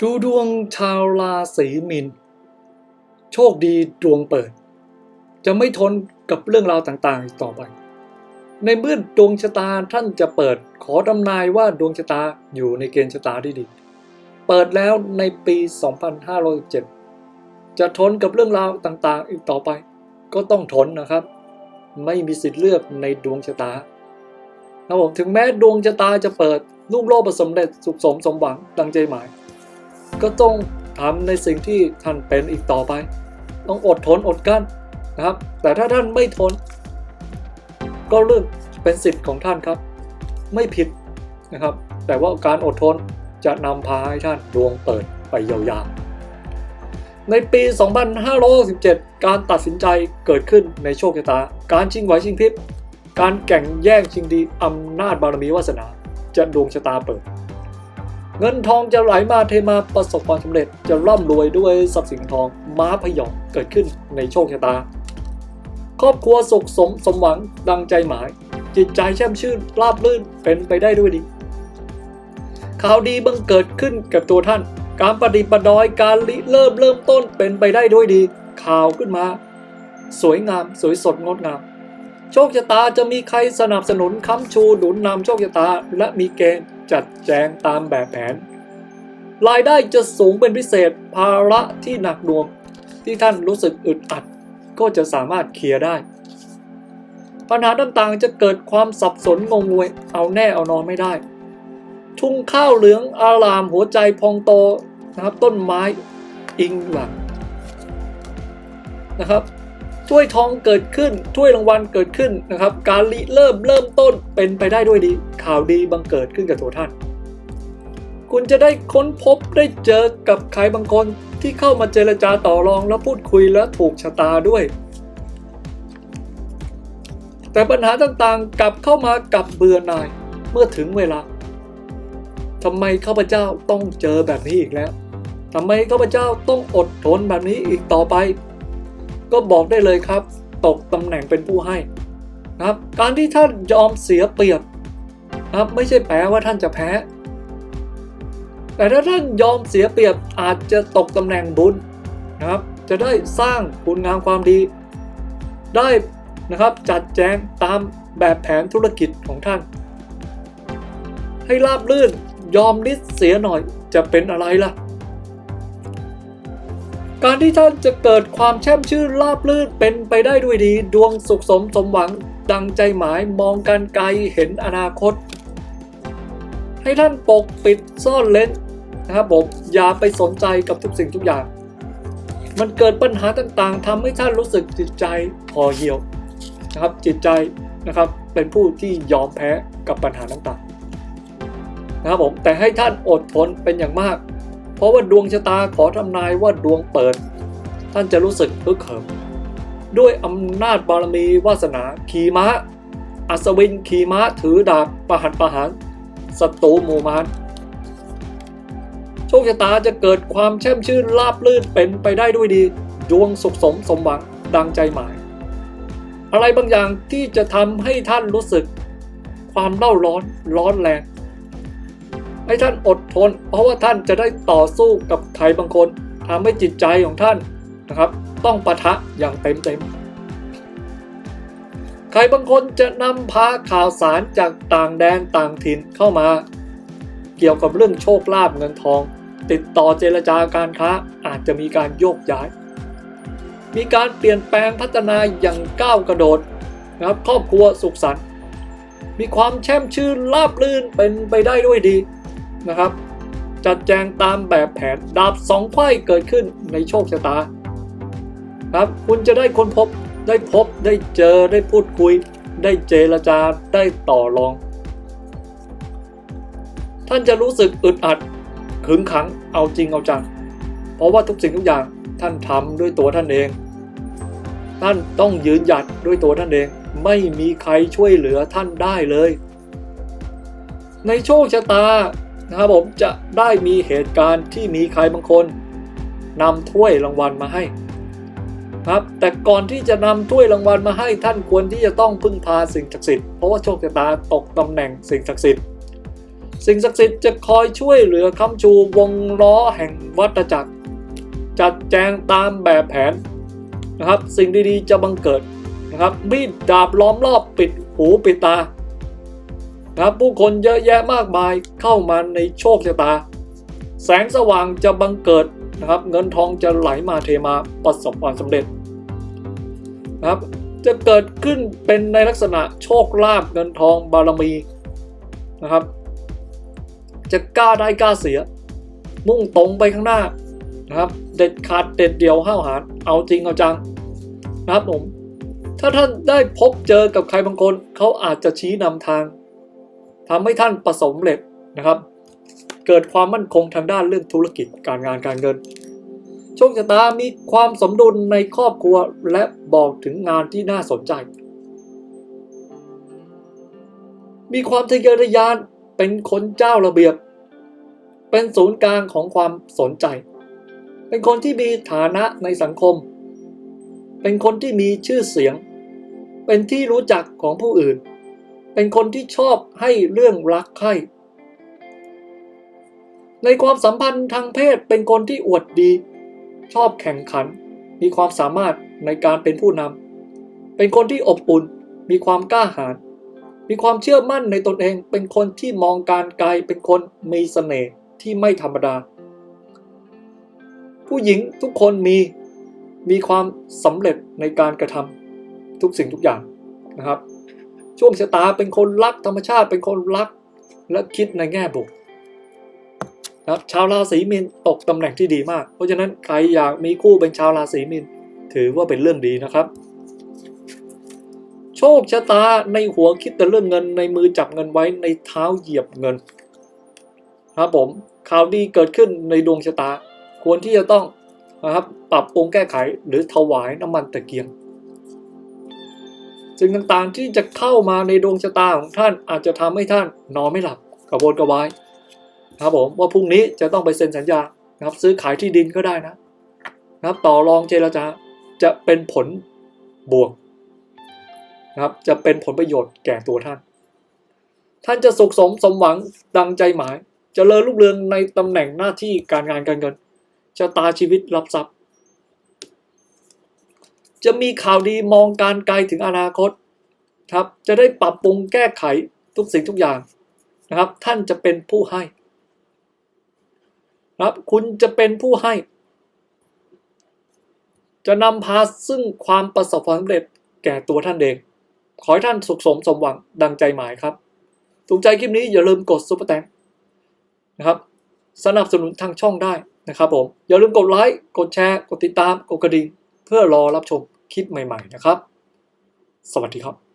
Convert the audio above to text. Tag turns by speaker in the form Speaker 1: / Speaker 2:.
Speaker 1: ดูดวงชาวราศีมีน โชคดีดวงเปิด จะไม่ทนกับเรื่องราวต่างๆอีกต่อไป ในเมื่อดวงชะตาท่านจะเปิด ขอทำนายว่าดวงชะตาอยู่ในเกณฑ์ชะตาที่ดี เปิดแล้วในปี 2507จะทนกับเรื่องราวต่างๆ อีกต่อไป ก็ต้องทนนะครับ ไม่มีสิทธิ์เลือกในดวงชะตาครับผมถึงแม้ดวงชะตาจะเปิดลูกโลกประสมเร็จสุขสมสมหวังดังใจหมาย ก็ต้องทำในสิ่งที่ท่านเป็นอีกต่อไป ต้องอดทนอดกลั้นนะครับ แต่ถ้าท่านไม่ทน ก็เรื่องเป็นสิทธิ์ของท่านครับ ไม่ผิดนะครับ แต่ว่าการอดทนจะนำพาให้ท่านดวงเปิดไปยาวๆ ในปี 2567การตัดสินใจเกิดขึ้นในโชคชะตา การชิงไหวชิงพริบ การแข่งแย่งชิงดีอำนาจบารมีวาสนา จะดวงชะตาเปิด เงินทองจะไหลมาเทมาประสบความสำเร็จจะร่ำรวยด้วยทรัพย์สินทองม้าพยองเกิดขึ้นในโชคชะตา ครอบครัวสุขสมสมหวังดังใจหมาย จิตใจแช่มชื่นราบรื่นเป็นไปได้ด้วยดีข่าวดีบังเกิดขึ้นกับตัวท่าน การปฏิบัติดอยการริเริ่มเริ่มต้นเป็นไปได้ด้วยดี ข่าวขึ้นมา สวยงามสวยสดงดงาม โชคชะตาจะมีใครสนับสนุนค้ำชูหนุนนำโชคชะตาและมีเกณฑ์ จัดแจงตามแบบแผน รายได้จะสูงเป็นพิเศษภาระที่หนักหน่วงที่ท่านรู้สึกอึดอัด ก็จะสามารถเคลียร์ได้ ปัญหาต่างๆจะเกิดความสับสนงงงวย เอาแน่เอานอนไม่ได้ ทุ่งข้าวเหลืองอารามหัวใจพองโตนะครับต้นไม้อิงหลังนะครับถ้วยทองเกิดขึ้นถ้วยรางวัลเกิดขึ้นนะครับ การริเริ่มเริ่มต้นเป็นไปได้ด้วยดี ข่าวดีบังเกิดขึ้นกับตัวท่าน คุณจะได้ค้นพบได้เจอกับใครบางคนที่เข้ามาเจรจาต่อรองแล้วพูดคุยและถูกชะตาด้วย แต่ปัญหาต่างๆกลับเข้ามากับเบื่อหน่ายเมื่อถึงเวลาทำไมข้าพเจ้าต้องเจอแบบนี้อีกแล้วทำไมข้าพเจ้าต้องอดทนแบบนี้อีกต่อไป ก็บอกได้เลยครับ ตกตำแหน่งเป็นผู้ให้นะครับ การที่ท่านยอมเสียเปรียบ นะครับไม่ใช่แปลว่าท่านจะแพ้ แต่ถ้าท่านยอมเสียเปรียบอาจจะตกตำแหน่งบุญนะครับ จะได้สร้างคุณงามความดี ได้นะครับจัดแจงตามแบบแผนธุรกิจของท่าน ให้ราบลื่นยอมนิดเสียหน่อยจะเป็นอะไรล่ะ การที่ท่านจะเกิดความแช่มชื่นราบลื่นเป็นไปได้ด้วยดี ดวงสุขสมสมหวังดังใจหมายมองการไกลเห็นอนาคต ให้ท่านปกปิดซ่อนเล้นนะครับผมอย่าไปสนใจกับทุกสิ่งทุกอย่าง มันเกิดปัญหาต่างๆทำให้ท่านรู้สึกจิตใจพอเหี่ยวนะครับจิตใจนะครับเป็นผู้ที่ยอมแพ้กับปัญหาต่างๆนะครับผมแต่ให้ท่านอดทนเป็นอย่างมาก เพราะว่าดวงชะตาขอทำนายว่าดวงเปิด ท่านจะรู้สึกฮึกเหิมด้วยอำนาจบารมีวาสนาขี่ม้า อัศวินขี่ม้าถือดาบประหัตประหาร ศัตรูหมู่มารโชคชะตาจะเกิดความแช่มชื่นราบลื่นเป็นไปได้ด้วยดี ดวงสุขสมสมหวังดังใจหมาย อะไรบางอย่างที่จะทำให้ท่านรู้สึก ความเล่าร้อนร้อนแรงให้ท่านอดทน เพราะว่าท่านจะได้ต่อสู้กับใครบางคนทำให้จิตใจของท่านนะครับ ต้องปะทะอย่างเต็มเต็ม ใครบางคนจะนำพาข่าวสารจากต่างแดนต่างถิ่นเข้ามา เกี่ยวกับเรื่องโชคลาภเงินทอง ติดต่อเจรจาการค้าอาจจะมีการโยกย้าย มีการเปลี่ยนแปลงพัฒนาอย่างก้าวกระโดดนะครับครอบครัวสุขสันต์มีความแช่มชื่นราบลื่นเป็นไปได้ด้วยดีนะครับ จัดแจงตามแบบแผนดาบสองไขว้เกิดขึ้นในโชคชะตาครับคุณจะได้ค้นพบ ได้พบได้เจอได้พูดคุย ได้เจรจาได้ต่อรอง ท่านจะรู้สึกอึดอัดขึงขังเอาจริงเอาจัง เพราะว่าทุกสิ่งทุกอย่างท่านทำด้วยตัวท่านเอง ท่านต้องยืนหยัดด้วยตัวท่านเอง ไม่มีใครช่วยเหลือท่านได้เลย ในโชคชะตานะครับผมจะได้มีเหตุการณ์ที่มีใครบางคนนำถ้วยรางวัลมาให้ ครับ แต่ก่อนที่จะนำถ้วยรางวัลมาให้ท่านควรที่จะต้องพึ่งพาสิ่งศักดิ์สิทธิ์เพราะว่าโชคชะตาตกตำแหน่งสิ่งศักดิ์สิทธิ์สิ่งศักดิ์สิทธิ์จะคอยช่วยเหลือค้ำชูวงล้อแห่งวัฏจักร จัดแจงตามแบบแผนนะครับ สิ่งดีๆจะบังเกิดนะครับมีดดาบล้อมรอบปิดหูปิดตานะครับผู้คนเยอะแยะมากมายเข้ามาในโชคชะตา แสงสว่างจะบังเกิด นะครับ เงินทองจะไหลมาเทมาประสบความสำเร็จนะครับ จะเกิดขึ้นเป็นในลักษณะโชคลาภเงินทองบารมีนะครับ จะกล้าได้กล้าเสีย มุ่งตรงไปข้างหน้านะครับ เด็ดขาดเด็ดเดียวห้าวหาญเอาจริงเอาจังนะครับผมถ้าท่านได้พบเจอกับใครบางคนเขาอาจจะชี้นำทางทำให้ท่านประสบความเร็จนะครับ เกิดความมั่นคงทางด้านเรื่องธุรกิจการงานการเงินโชคชะตามีความสมดุลในครอบครัวและบอกถึงงานที่น่าสนใจ มีความทะเยอทะยานเป็นคนเจ้าระเบียบ เป็นศูนย์กลางของความสนใจ เป็นคนที่มีฐานะในสังคม เป็นคนที่มีชื่อเสียง เป็นที่รู้จักของผู้อื่น เป็นคนที่ชอบให้เรื่องรักใคร่ ในความสัมพันธ์ทางเพศเป็นคนที่อวดดี ชอบแข่งขัน มีความสามารถในการเป็นผู้นำเป็นคนที่อบอุ่น มีความกล้าหาญมีความเชื่อมั่นในตนเอง เป็นคนที่มองการไกลเป็นคนมีเสน่ห์ที่ไม่ธรรมดา ผู้หญิงทุกคนมีมีความสำเร็จในการกระทำทุกสิ่งทุกอย่างนะครับ ช่วงชะตาเป็นคนรักธรรมชาติเป็นคนรักและคิดในแง่บวก นะครับชาวราศีมีนตกตำแหน่งที่ดีมาก เพราะฉะนั้นใครอยากมีคู่เป็นชาวราศีมีนถือว่าเป็นเรื่องดีนะครับ โชคชะตาในหัวคิดแต่เรื่องเงินในมือจับเงินไว้ในเท้าเหยียบเงินครับผมข่าวดีเกิดขึ้นในดวงชะตา ควรที่จะต้องนะครับปรับปรุงแก้ไขหรือถวายน้ำมันตะเกียงสิ่งต่างๆที่จะเข้ามาในดวงชะตาของท่านอาจจะทำให้ท่านนอนไม่หลับกระวนกระวาย ครับผมว่าพรุ่งนี้จะต้องไปเซ็นสัญญานะครับ ซื้อขายที่ดินก็ได้นะนะครับ ต่อรองเจรจาจะเป็นผลบวกนะครับ จะเป็นผลประโยชน์แก่ตัวท่าน ท่านจะสุขสมสมหวังดังใจหมายจเจริญรุ่งเรืองในตำแหน่งหน้าที่การงานการเงินชะตาชีวิตรับทรัพย์ จะมีข่าวดีมองการไกลถึงอนาคตครับ จะได้ปรับปรุงแก้ไขทุกสิ่งทุกอย่างนะครับ ท่านจะเป็นผู้ให้ ครับ คุณจะเป็นผู้ให้ จะนำพาซึ่งความประสบความสำเร็จแก่ตัวท่านเอง ขอให้ท่านสุขสมสมหวังดังใจหมายครับถูกใจคลิปนี้อย่าลืมกดซุปเปอร์แตงนะครับ สนับสนุนทางช่องได้นะครับผม อย่าลืมกดไลค์ กดแชร์ กดติดตาม กดกระดิ่ง เพื่อรอรับชมคลิปใหม่ ๆ นะครับ สวัสดีครับ